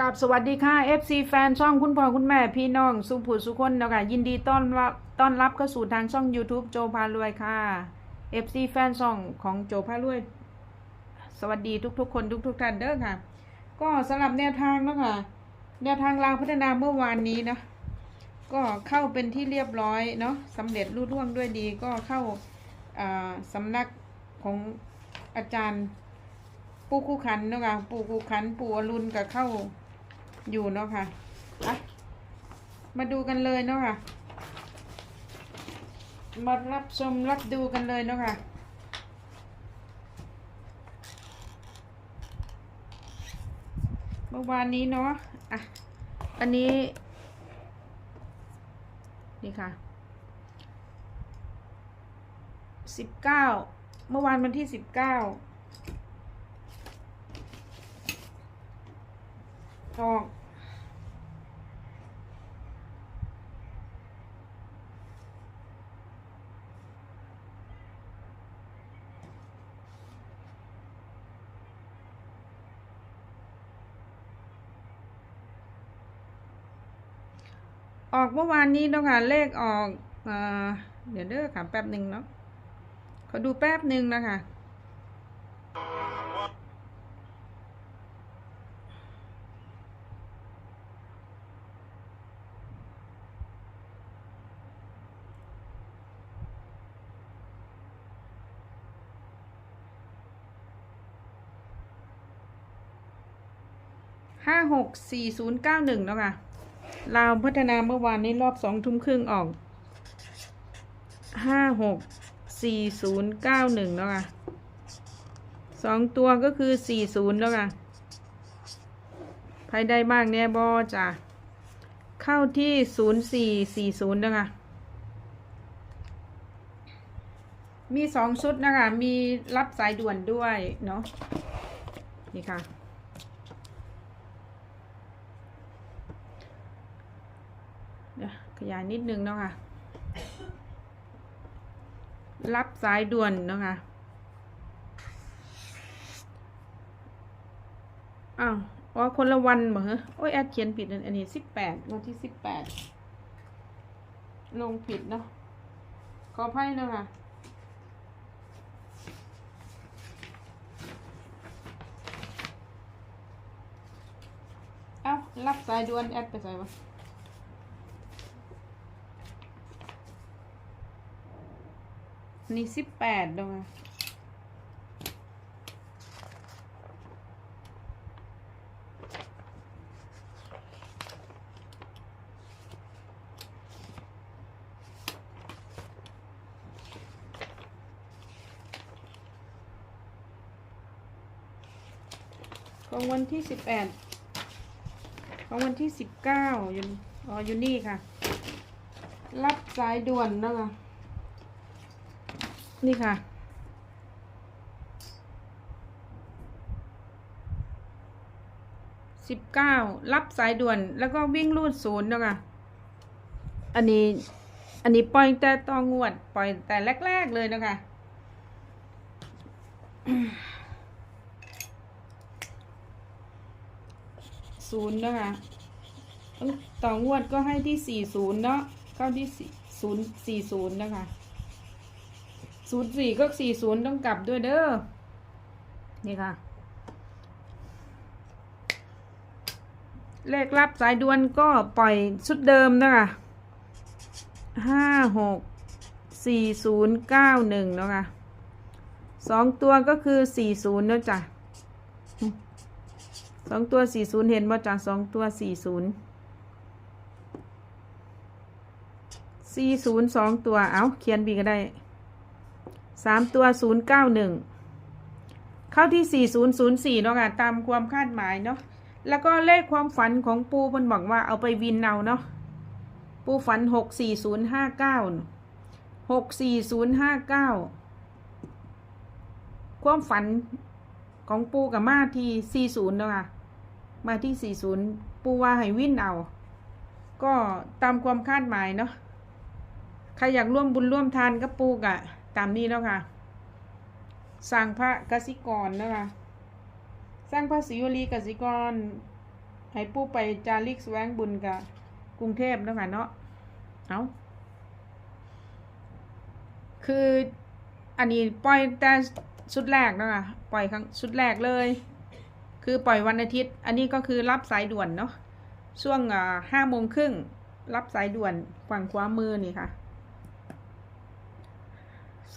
กับสวัสดีค่ะ FC แฟนช่องคุณพ่อคุณแม่พี่น้อง สุภูสุคนเนาะคะยินดีต้อนรับต้อนรับเข้าสู่ทางช่อง YouTube โจพารวยค่ะ FC แฟนช่องของโจพารวย สวัสดีทุกๆ คนทุก ๆท่านเด้อค่ะ ก็สำหรับแนวทางเนาะค่ะแนวทางรางพัฒนาเมื่อวานนี้นะก็เข้าเป็นที่เรียบร้อยเนาะสำเร็จรุ่ร่วงด้วยดีก็เข้าอ่าสำนักของอาจารย์ปูคู่ขันเนาะค่ะปูคู่ขันปูอรุณกับเข้า อยู่เนาะค่ะอะมาดูกันเลยเนาะค่ะ มารับชมรับดูกันเลยเนาะค่ะเมื่อวานนี้เนาะอะอันนี้นี่ค่ะสิบเก้าเมื่อวานวันที่สิบเก้า ออกออกเมื่อวานนี้เนาะค่ะเลขออกเอเดี๋ยวเด้อค่ะแป๊บหนึ่งเนาะขอดูแป๊บหนึ่งนะคะ หกสี่ศูนย์เก้าหนึ่งเนาะค่ะลาวพัฒนาเมื่อวานนี้รอบสองทุ่มครึ่งออกห้าหกสี่ศูนย์เก้าหนึ่งเนาะค่ะสองตัวก็คือสี่ศูนย์แล้วค่ะภายได้มากแน่บอจ้ะเข้าที่ศูนย์สี่สี่ศูนย์นะค่ะมีสองชุดนะคะ มีรับสายด่วนด้วยเนาะนี่ค่ะ เดี๋ยวขยายนิดนึงเนาะค่ะ รับสายด่วนเนาะค่ะอ้าวอ๋อคนละวันเหรอโอ้ยแอดเขียนผิดอันอันนี้สิบแปดวันที่สิบแปดลงผิดเนาะขออภัยเนาะค่ะเอ้ารับสายด่วนแอดไปใส่วะ นนี้สิบแปดดงของวันที่สิบแปดของวันที่สิบเก้าอยู่อ๋ออยู่นี่ค่ะ รับสายด่วนนะคะ นี่ค่ะ สิบเก้ารับสายด่วนแล้วก็วิ่งรูดศูนย์เนาะค่ะ อันนี้ อันนี้ปล่อยแต่ตองวด ปล่อยแต่แรก ๆ เลยเนาะคะศูนย์เนาะคะต่องวดก็ให้ที่สี่ศูนย์เนาะเข้าที่สี่ศูนย์สี่ศูนย์นะคะ ศูนย์สี่ก็สี่ศูนย์ต้องกลับด้วยเด้อ นี่ค่ะ เลขรับสายด่วนก็ปล่อยชุดเดิมนะคะห้าหกสี่ศูนย์เก้าหนึ่งเนาะค่ะสองตัวก็คือสี่ศูนย์เนาะจ้ะสองตัวสี่ศูนย์เห็นบ่จ้ะสองตัวสี่ศูนย์สี่ศูนย์สองตัว เอาเขียนบีก็ได้ สามตัวศูนย์เก้าหนึ่งเข้าที่สี่ศูนย์ศูนย์สี่เนาะค่ะตามความคาดหมายเนาะแล้วก็เลขความฝันของปูมันบอกว่าเอาไปวินเอาเนาะปูฝันหกสี่ศูนย์ห้าเก้าหกสี่ศูนย์ห้าเก้าความฝันของปูกับมาที่สี่ศูนย์เนาะค่ะมาที่สี่ศูนย์ปูว่าให้วินเอา ก็ตามความคาดหมายเนาะใครอยากร่วมบุญร่วมทานกับปูกะ ตามนี้แล้วค่ะ สร้างพระกสิกรนะคะสร้างพระศิวลีกสิกรอให้ปูไปจาริกแสวงบุญกับกรุงเทพเนาะค่ะเนาะเอาคืออันนี้ปล่อยแต่ชุดแรกนะค่ะปล่อยครั้งชุดแรกเลย คือปล่อยวันอาทิตย์ อันนี้ก็คือรับสายด่วนเนาะช่วงห้าโมงครึ่งรับสายด่วนฝั่งขวามือนี่ค่ะ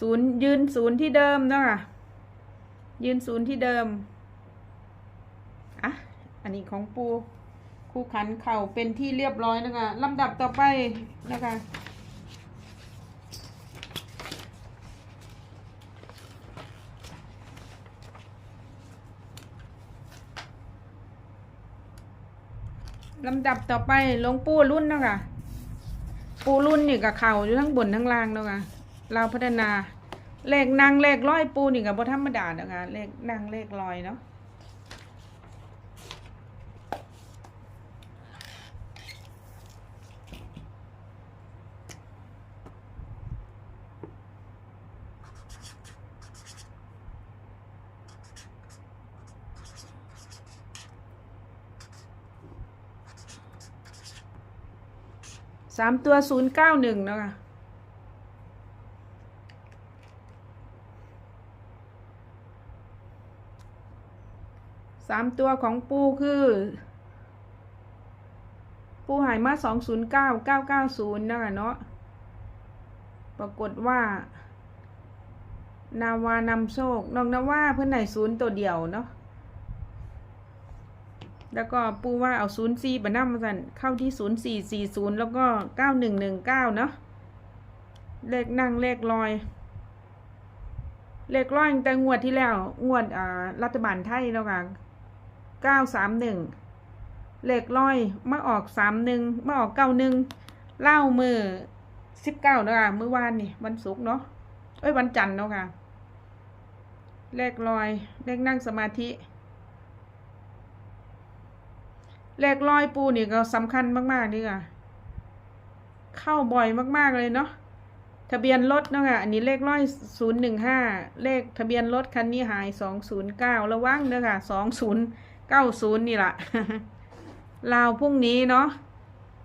ศูนย์ยืนศูนย์ที่เดิมเนาะค่ะยืนศูนย์ที่เดิม อะ อันนี้ของปู คู่ขันเข่าเป็นที่เรียบร้อยนะคะลำดับต่อไปนะคะลำดับต่อไปลงปูรุ่นเนาะค่ะ ปูรุ่นนี่กับเข่าอยู่ทั้งบนทั้งล่างเนาะค่ะ เราพัฒนาเลขนางเลขร้อยปูนี่กับบธรรมดาเนาะค่ะเลขนางเลขลอยเนาะสามตัวศูนย์เก้าหนึ่งเนาะค่ะ สามตัวของปูคือ ปูหายมาสองศูนย์เก้าเก้าเก้าศูนย์นะคะเนาะปรากฏว่า นาวานำโชคน้องนาว่าเพื่อนไหนศูนย์ตัวเดียวเนาะแล้วก็ปูว่าเอาศูนย์สี่บันน้ำมาสั่นเข้าที่ศูนย์สี่สี่ศูนย์แล้วก็เก้าหนึ่งหนึ่งเก้าเนาะเลขนั่งเลขลอย เลขร้อยแต่งวดที่แล้ว งวดอ่ารัฐบาลไทยแล้วค่ะ เก้าสามหนึ่งเลขร้อยมาออกสามหนึ่งมาออกเก้าหนึ่งเล่ามือสิบเก้าเนาะค่ะมือวานนี่วันศุกร์เนาะเอ้ยวันจันทร์เนาะค่ะ เลขลอย เลขนั่งสมาธิ เลขลอยปูนี่ก็สำคัญมากๆนี่ค่ะ เข้าบ่อยมากๆเลยเนาะทะเบียนรถเนาะค่ะ อันนี้เลขร้อยศูนย์หนึ่งห้าเลขทะเบียนรถคันนี้หายสองศูนย์เก้าระวังเด้อค่ะสองศูนย์ เก้าศูนย์นี่แหละลาวพรุ่งนี้เนาะ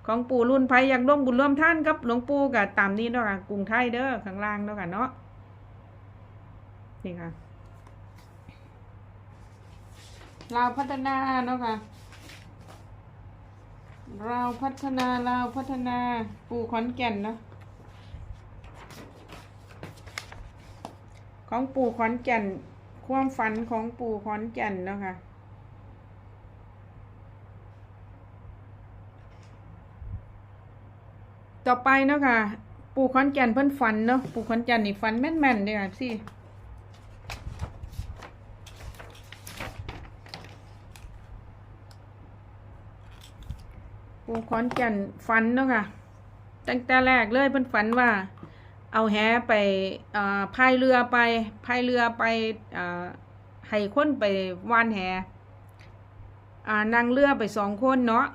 ของปู่รุ่นไพอยากร่วมบุญร่วมท่านกับหลวงปู่กับตามนี้เนาะค่ะกรุงไทยเด้อข้างล่างเนาะค่ะเนาะนี่ค่ะลาวพัฒนาเนาะค่ะเราวพัฒนาเราวพัฒนาปู่ขอนแก่นเนาะของปู่ขอนแก่น ความฝันของปู่ขอนแก่นเนาะค่ะ ต่อไปเนาะค่ะปู่ขอนแก่นเพิ่นฝันเนาะปู่ขอนแก่นนี่ฝันแม่นๆเด้อค่ะสิปู่ขอนแก่นฝันเนาะค่ะตั้งแต่แรกเลยเพิ่นฝันว่า เอาแหไปพายเรือไปพายเรือไปอให้คนไปว่านแหอ่านั่งเรือไปสองคนเนาะ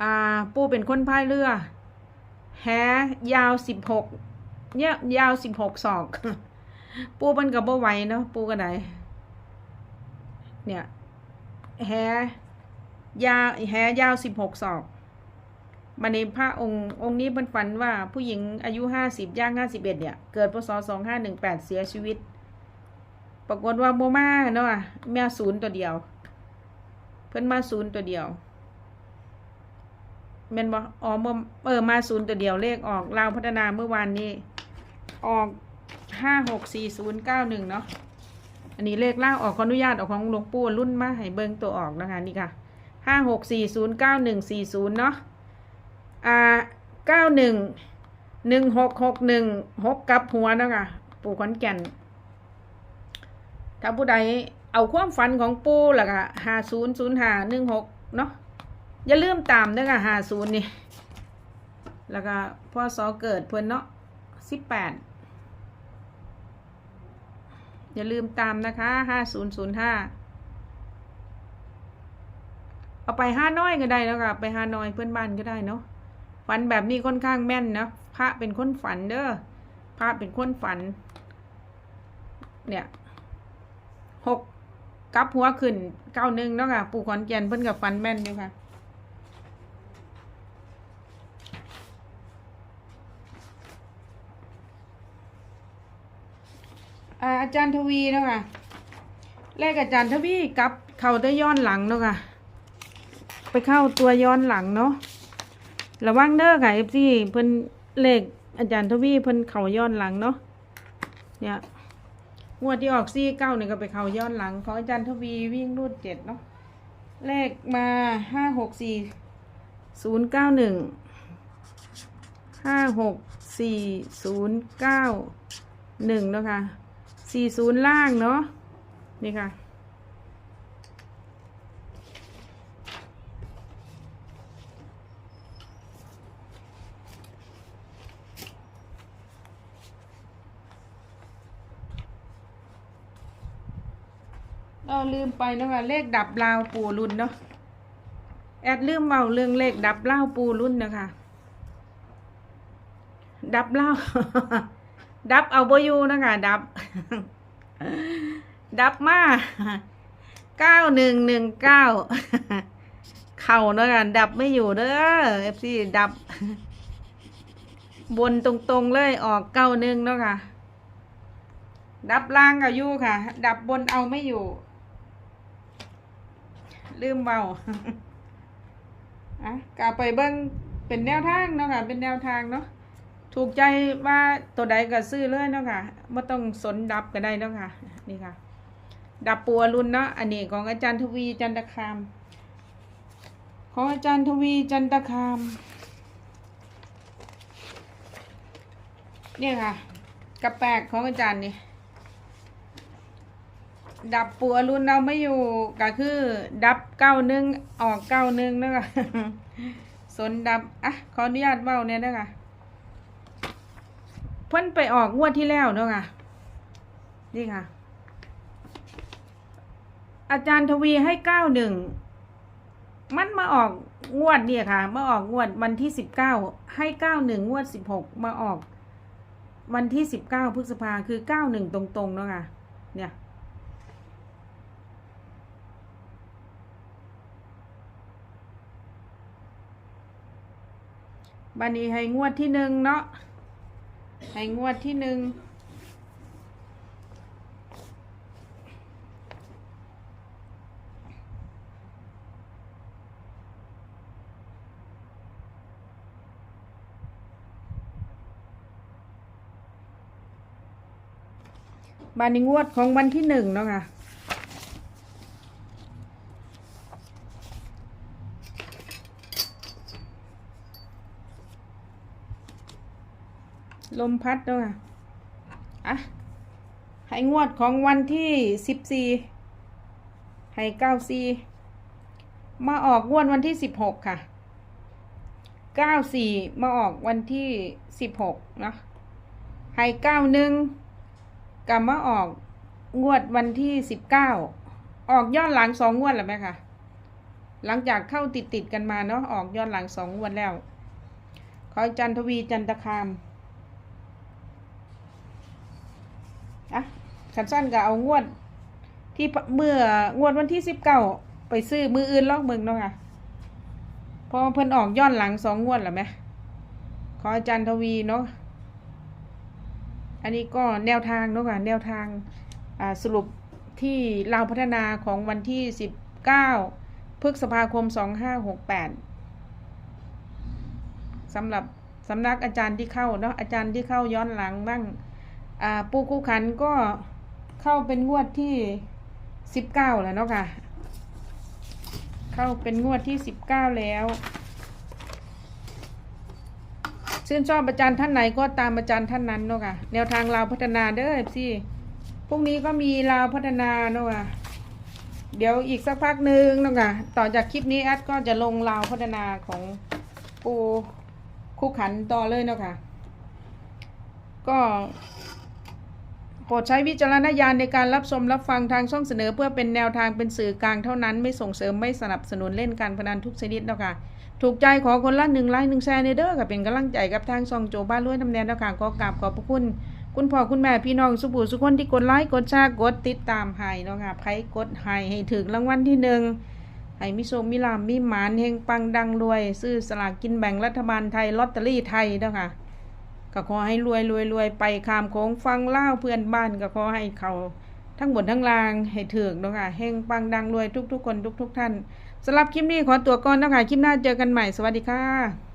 อ่าปูเป็นคนพายเรือ แหยาวสิบหกเนี่ยยาวสิบหกศอก ปูมันกับบ่ไหวเนาะปูกันไหนเนี่ยแหยาวแหยาวสิบหกศอกมาในพระองค์องค์นี้เป็นฝันว่าผู้หญิงอายุห้าสิบย่างห้าสิบเอ็ดเนี่ย เกิดพศสองห้าหนึ่งแปดเสียชีวิต ปรากฏว่าโมมาเนาะแม่ศูนย์ตัวเดียว เพิ่นมาศูนย์ตัวเดียว แม่นบ่อ๋อมเออมาศูนย์ตัวเดียวเลขออกลาพัฒนาเมื่อวานนี้ ออกห้าหกสี่ศูนย์เก้าหนึ่งเนาะอันนี้เลขล่างออกขออนุญาตออกของหลวงปู่รุ่นมาให้เบิงตัวออกนะคะนี่ค่ะห้าหกสี่ศูนย์เก้าหนึ่งสี่ศูนย์เนาะอ่าเก้าหนึ่งหนึ่งหกหกหนึ่งหกกับหัวเนาะคะปู่ขอนแก่นถ้าผู้ใดเอาความฝันของปู่ล่ะก็หาศูนย์ศูนย์ห้าหนึ่งหกเนาะ อย่าลืมตามเด้อค่ะหาศูนย์นี่ แล้วก็พ่อสอเกิดเพิ่อนเนาะสิบแปดอย่าลืมตามนะคะห้าศูนย์ศูนย์ห้าเอาไปห้าน้อยก็ได้แล้วค่ะไปห้าน้อยเพื่อนบ้านก็ได้เนาะฝันแบบนี้ค่อนข้างแม่นนะพระเป็นคนฝันเด้อพระเป็นคนฝัน เนี่ยหกกับหัวขึ้นเก้าหนึ่งเนาะค่ะปู่ขอนแก่นเพิ่นกับฟันแม่นอยู่ค่ะ อาจารย์ทวีเนาะค่ะเลขอาจารย์ทวีกับเข้าได้ย้อนหลังเนาะค่ะ ไปเข้าตัวย้อนหลังเนาะระวังเด้อค่ะเอฟซีเพิ่นเลขอาจารย์ทวีเพิ่นเข้าย้อนหลังเนาะเนี่ยงวดที่ออกซี่เก้าเนี่ยก็ไปเข้าย้อนหลังของอาจารย์ทวีวิ่งรูดเจ็ดเนาะเลขมาห้าหกสี่ศูนย์เก้าหนึ่งห้าหกสี่ศูนย์เก้าหนึ่งเนาะค่ะ สี่ศูนย์ล่างเนาะนี่ค่ะเราลืมไปนะค่ะเลขดับลาวปูรุ่นเนาะแอดลืมเมาเรื่องเลขดับเลาปูรุ่นนะคะดับเลา ดับเอาโบอยูนะคะดับ ดับมาเก้าหนึ่งหนึ่งเก้าเข่าเนาะคะดับไม่อยู่เด้อเอฟซีดับ บนตรงๆเลยออกเก้าหนึ่งเนาะค่ะ ดับล่างเอาอยู่ค่ะ ดับบนเอาไม่อยู่ ลืมเบาอะกลับไปเบิ้งเป็นแนวทางเนาะค่ะ เป็นแนวทางเนาะ ถูกใจว่าตัวใดก็ซื้อเลยเนาะค่ะไม่ต้องสนดับก็ได้เนาะค่ะ นี่ค่ะ ดับปัวรุ่นเนาะอันนี้ของอาจารย์ทวีจันตคาม ของอาจารย์ทวีจันตคาม เนี่ยค่ะกระแปกของอาจารย์นี่ดับปัวรุ่นเราไม่อยู่ก็คือ ดับเก้าหนึ่งออกเก้าหนึ่งนะคะสนดับอะขออนุญาตเบ้าเนี่ยนะคะ เพิ่นไปออกงวดที่แล้วเนาะค่ะนี่ค่ะ อาจารย์ทวีให้เก้าหนึ่งมันมาออกงวดเนี่ยค่ะ มาออกงวดวันที่สิบเก้าให้เก้าหนึ่งงวดสิบหกมาออก วันที่สิบเก้าพฤษภาคือเก้าหนึ่งตรงๆเนาะค่ะ เนี่ยบันนี้ให้งวดที่หนึ่งเนาะ ให้งวดที่หนึ่งบานีงวดของวันที่หนึ่งเนาะค่ะ ลมพัดเนาะค่ะอะให้งวดของวันที่สิบสี่ให้เก้าสี่มาออกงวดวันที่สิบหกค่ะเก้าสี่มาออกวันที่สิบหกเนาะให้เก้าหนึ่งกลับมาออกงวดวันที่สิบเก้าออกย้อนหลังสองงวดแล้วไหมคะหลังจากเข้าติดติดกันมาเนาะออกย้อนหลังสองงวดแล้วขอจันทวีจันตคามอะ ขันสั้นก็เอางวด ที่เมื่องวดวันที่สิบเก้าไปซื้อมืออื่นลอกเมืองเนาะค่ะพอเพิ่นออกย้อนหลังสองงวดแล้วไหมขออาจารย์ทวีเนาะอันนี้ก็แนวทางเนาะค่ะแนวทางาสรุปที่เราวพัฒนาของวันที่19พฤษภาคม2568สำหรับสำนักอาจารย์ที่เข้าเนาะอาจารย์ที่เข้าย้อนหลังบ้างปูคู่ขันก็ เข้าเป็นงวดที่19แล้วเนาะค่ะ เข้าเป็นงวดที่19แล้วชื่นชอบอาจารย์ท่านไหนก็ตามอาจารย์ท่านนั้นเนาะค่ะ แนวทางลาวพัฒนาเด้อพี่พรุ่งนี้ก็มีลาวพัฒนาเนาะค่ะ เดี๋ยวอีกสักพักหนึ่งเนาะค่ะ ต่อจากคลิปนี้แอดก็จะลงลาวพัฒนาของปูคู่ขันต่อเลยเนาะค่ะ ก็ โปรดใช้วิจารณญาณในการรับชมรับฟังทางช่องเสนอ เพื่อเป็นแนวทางเป็นสื่อกลางเท่านั้นไม่ส่งเสริมไม่สนับสนุนเล่นการพนันทุกชนิดเนาะค่ะ ถูกใจขอคนละหนึ่งไลค์หนึ่งแชร์ในเด้อกับเป็นกำลังใจกับทางซองโจบ้านรวยทำแนนแล้วค่ะขอกราบขอบพระคุณ คุณพ่อคุณแม่พี่น้องสุภูสุคนที่กดไลค์กดแชร์กดติดตามให้เนาะค่ะไผกดให้ให้ถึงรางวัลที่หนึ่งให้มิโชคมิลามมีหมานเฮงปังดังรวย ซื้อสลากกินแบ่งรัฐบาลไทยลอตเตอรี่ไทยเนาะค่ะ ก็ขอให้รวยรวยรวยไปขามของฟังเล่าเพื่อนบ้านก็ขอให้เขาทั้งบนทั้งล่างให้ถึงเนะค่ะเฮงปังดังรวยทุกๆคนทุกๆท่านสำหรับคลิปนี้ขอตัวก่อนนะคะคลิปหน้าเจอกันใหม่สวัสดีค่ะ